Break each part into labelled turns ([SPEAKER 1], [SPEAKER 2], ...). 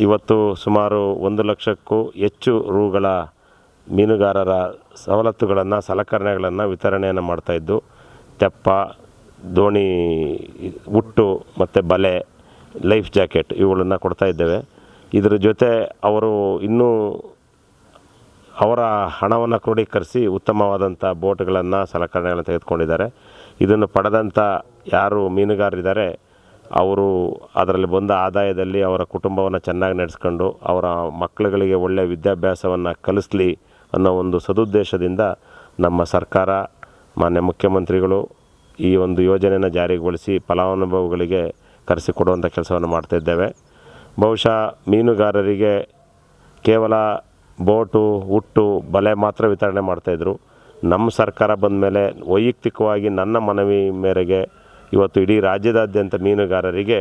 [SPEAKER 1] ಇವತ್ತು ಸುಮಾರು ಒಂದು ಲಕ್ಷಕ್ಕೂ ಹೆಚ್ಚು ರೂಗಳ ಮೀನುಗಾರರ ಸವಲತ್ತುಗಳನ್ನು, ಸಲಕರಣೆಗಳನ್ನು ವಿತರಣೆಯನ್ನು ಮಾಡ್ತಾಯಿದ್ದು ತೆಪ್ಪ, ದೋಣಿ ಉಟ್ಟು ಮತ್ತು ಬಲೆ, ಲೈಫ್ ಜಾಕೆಟ್ ಇವುಗಳನ್ನು ಕೊಡ್ತಾ ಇದ್ದೇವೆ. ಇದರ ಜೊತೆ ಅವರು ಇನ್ನೂ ಅವರ ಹಣವನ್ನು ಕ್ರೋಢೀಕರಿಸಿ ಉತ್ತಮವಾದಂಥ ಬೋಟ್ಗಳನ್ನು, ಸಲಕರಣೆಗಳನ್ನು ತೆಗೆದುಕೊಂಡಿದ್ದಾರೆ. ಇದನ್ನು ಪಡೆದಂಥ ಯಾರು ಮೀನುಗಾರರಿದ್ದಾರೆ ಅವರು ಅದರಲ್ಲಿ ಬಂದ ಆದಾಯದಲ್ಲಿ ಅವರ ಕುಟುಂಬವನ್ನು ಚೆನ್ನಾಗಿ ನಡೆಸ್ಕೊಂಡು ಅವರ ಮಕ್ಕಳುಗಳಿಗೆ ಒಳ್ಳೆಯ ವಿದ್ಯಾಭ್ಯಾಸವನ್ನು ಕಲಿಸಲಿ ಅನ್ನೋ ಒಂದು ಸದುದ್ದೇಶದಿಂದ ನಮ್ಮ ಸರ್ಕಾರ, ಮಾನ್ಯ ಮುಖ್ಯಮಂತ್ರಿಗಳು ಈ ಒಂದು ಯೋಜನೆಯನ್ನು ಜಾರಿಗೊಳಿಸಿ ಫಲಾನುಭವಿಗಳಿಗೆ ಕರೆಸಿಕೊಡುವಂಥ ಕೆಲಸವನ್ನು ಮಾಡ್ತಾಯಿದ್ದೇವೆ ಬಹುಶಃ ಮೀನುಗಾರರಿಗೆ ಕೇವಲ ಬೋಟು, ಹುಟ್ಟು, ಬಲೆ ಮಾತ್ರ ವಿತರಣೆ ಮಾಡ್ತಾಯಿದ್ರು ನಮ್ಮ ಸರ್ಕಾರ ಬಂದ ಮೇಲೆ ವೈಯಕ್ತಿಕವಾಗಿ ನನ್ನ ಮನವಿ ಮೇರೆಗೆ ಇವತ್ತು ಇಡೀ ರಾಜ್ಯದಾದ್ಯಂತ ಮೀನುಗಾರರಿಗೆ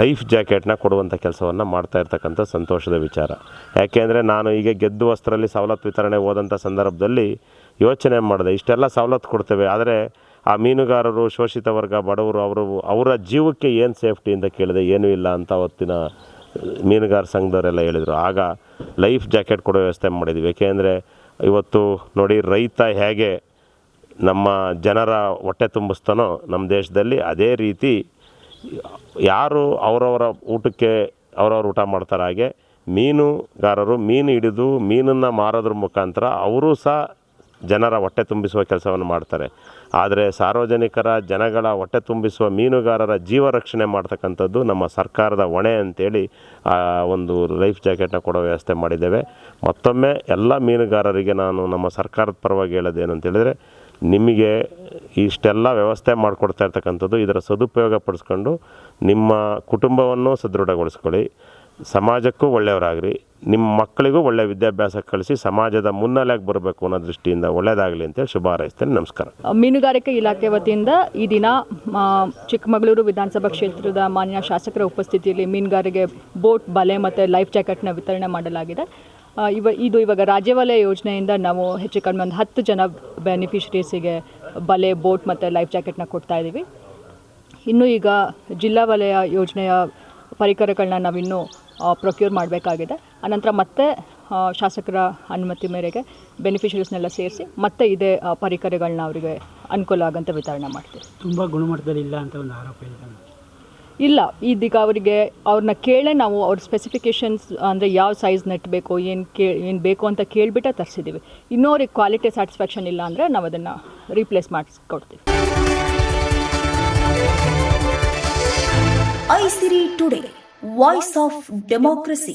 [SPEAKER 1] ಲೈಫ್ ಜಾಕೆಟ್ನ ಕೊಡುವಂಥ ಕೆಲಸವನ್ನು ಮಾಡ್ತಾ ಇರ್ತಕ್ಕಂಥ ಸಂತೋಷದ ವಿಚಾರ. ಯಾಕೆಂದರೆ ನಾನು ಈಗ ಗೆದ್ದು ವಸ್ತ್ರದಲ್ಲಿ ಸವಲತ್ತು ವಿತರಣೆ ಹೋದಂಥ ಸಂದರ್ಭದಲ್ಲಿ ಯೋಚನೆ ಮಾಡಿದೆ, ಇಷ್ಟೆಲ್ಲ ಸವಲತ್ತು ಕೊಡ್ತೇವೆ, ಆದರೆ ಆ ಮೀನುಗಾರರು, ಶೋಷಿತ ವರ್ಗ, ಬಡವರು, ಅವರು, ಅವರ ಜೀವಕ್ಕೆ ಏನು ಸೇಫ್ಟಿ ಅಂತ ಕೇಳಿದೆ, ಏನೂ ಇಲ್ಲ ಅಂತ ಅವತ್ತಿನ ಮೀನುಗಾರ ಸಂಘದವರೆಲ್ಲ ಹೇಳಿದರು. ಆಗ ಲೈಫ್ ಜಾಕೆಟ್ ಕೊಡೋ ವ್ಯವಸ್ಥೆ ಮಾಡಿದ್ವಿ. ಏಕೆಂದರೆ ಇವತ್ತು ನೋಡಿ ರೈತ ಹೇಗೆ ನಮ್ಮ ಜನರ ಹೊಟ್ಟೆ ತುಂಬಿಸ್ತಾನೋ ನಮ್ಮ ದೇಶದಲ್ಲಿ ಅದೇ ರೀತಿ ಯಾರು ಅವರವರ ಊಟಕ್ಕೆ ಅವರವ್ರು ಊಟ ಮಾಡ್ತಾರೆ ಹಾಗೆ ಮೀನುಗಾರರು ಮೀನು ಹಿಡಿದು ಮೀನನ್ನು ಮಾರೋದ್ರ ಮುಖಾಂತರ ಅವರು ಸಹ ಜನರ ಹೊಟ್ಟೆ ತುಂಬಿಸುವ ಕೆಲಸವನ್ನು ಮಾಡ್ತಾರೆ. ಆದರೆ ಸಾರ್ವಜನಿಕರ ಜನಗಳ ಹೊಟ್ಟೆ ತುಂಬಿಸುವ ಮೀನುಗಾರರ ಜೀವ ರಕ್ಷಣೆ ಮಾಡ್ತಕ್ಕಂಥದ್ದು ನಮ್ಮ ಸರ್ಕಾರದ ಹೊಣೆ ಅಂತೇಳಿ, ಆ, ಒಂದು ಲೈಫ್ ಜಾಕೆಟ್ನ ಕೊಡೋ ವ್ಯವಸ್ಥೆ ಮಾಡಿದ್ದೇವೆ. ಮತ್ತೊಮ್ಮೆ ಎಲ್ಲ ಮೀನುಗಾರರಿಗೆ ನಾನು ನಮ್ಮ ಸರ್ಕಾರದ ಪರವಾಗಿ ಹೇಳೋದೇನಂತೇಳಿದರೆ ನಿಮಗೆ ಇಷ್ಟೆಲ್ಲ ವ್ಯವಸ್ಥೆ ಮಾಡಿಕೊಡ್ತಾ ಇರ್ತಕ್ಕಂಥದ್ದು ಇದರ ಸದುಪಯೋಗ ಪಡಿಸ್ಕೊಂಡು ನಿಮ್ಮ ಕುಟುಂಬವನ್ನು ಸದೃಢಗೊಳಿಸ್ಕೊಳ್ಳಿ. ಸಮಾಜಕ್ಕೂ ಒಳ್ಳೆಯವರಾಗ್ರಿ. ನಿಮ್ಮ ಮಕ್ಕಳಿಗೂ ಒಳ್ಳೆಯ ವಿದ್ಯಾಭ್ಯಾಸ ಕಳಿಸಿ ಸಮಾಜದ ಮುನ್ನೆಲೆಗೆ ಬರಬೇಕು ಅನ್ನೋ ದೃಷ್ಟಿಯಿಂದ ಒಳ್ಳೆಯದಾಗಲಿ ಅಂತೇಳಿ ಶುಭ ಹಾರೈಸ್ತೇನೆ. ನಮಸ್ಕಾರ.
[SPEAKER 2] ಮೀನುಗಾರಿಕೆ ಇಲಾಖೆ ವತಿಯಿಂದ ಈ ದಿನ ಚಿಕ್ಕಮಗಳೂರು ವಿಧಾನಸಭಾ ಕ್ಷೇತ್ರದ ಮಾನ್ಯ ಶಾಸಕರ ಉಪಸ್ಥಿತಿಯಲ್ಲಿ ಮೀನುಗಾರಿಗೆ ಬೋಟ್, ಬಲೆ ಮತ್ತು ಲೈಫ್ ಜಾಕೆಟ್ನ ವಿತರಣೆ ಮಾಡಲಾಗಿದೆ. ಇವ ಇದು ಇವಾಗ ರಾಜ್ಯ ವಲಯ ಯೋಜನೆಯಿಂದ ನಾವು ಹೆಚ್ಚು ಕಡಿಮೆ ಒಂದು ಹತ್ತು ಜನ ಬೆನಿಫಿಷರೀಸಿಗೆ ಬಲೆ, ಬೋಟ್ ಮತ್ತು ಲೈಫ್ ಜಾಕೆಟ್ನ ಕೊಡ್ತಾ ಇದ್ದೀವಿ ಇನ್ನು ಈಗ ಜಿಲ್ಲಾ ವಲಯ ಯೋಜನೆಯ ಪರಿಕರಗಳನ್ನ ನಾವಿನ್ನೂ ಪ್ರೊಕ್ಯೂರ್ ಮಾಡಬೇಕಾಗಿದೆ. ಅನಂತರ ಮತ್ತೆ ಶಾಸಕರ ಅನುಮತಿ ಮೇರೆಗೆ ಬೆನಿಫಿಷರೀಸ್ನೆಲ್ಲ ಸೇರಿಸಿ ಮತ್ತೆ ಇದೇ ಪರಿಕರಗಳನ್ನ ಅವರಿಗೆ ಅನುಕೂಲ ಆಗಂತ ವಿತರಣೆ ಮಾಡ್ತೀವಿ.
[SPEAKER 3] ತುಂಬ ಗುಣಮಟ್ಟದಲ್ಲಿ ಇಲ್ಲ ಅಂತ ಒಂದು ಆರೋಪ ಇದೆ.
[SPEAKER 2] ಇಲ್ಲ, ಇದೀಗ ಅವರಿಗೆ ಅವ್ರನ್ನ ಕೇಳೇ ನಾವು ಅವ್ರ ಸ್ಪೆಸಿಫಿಕೇಷನ್ಸ್ ಅಂದರೆ ಯಾವ ಸೈಜ್ ನೆಟ್ ಬೇಕು, ಏನು ಕೇ, ಏನು ಬೇಕು ಅಂತ ಕೇಳಿಬಿಟ್ಟೆ ತರಿಸಿದ್ದೀವಿ ಇನ್ನೂ ಕ್ವಾಲಿಟಿ ಸ್ಯಾಟಿಸ್ಫ್ಯಾಕ್ಷನ್ ಇಲ್ಲ ಅಂದರೆ ನಾವು ಅದನ್ನು ರೀಪ್ಲೇಸ್ ಮಾಡಿಸ್ಕೊಡ್ತೀವಿ.
[SPEAKER 4] ಐಸಿರಿ ಟುಡೇ ವಾಯ್ಸ್ ಆಫ್ ಡೆಮೋಕ್ರಸಿ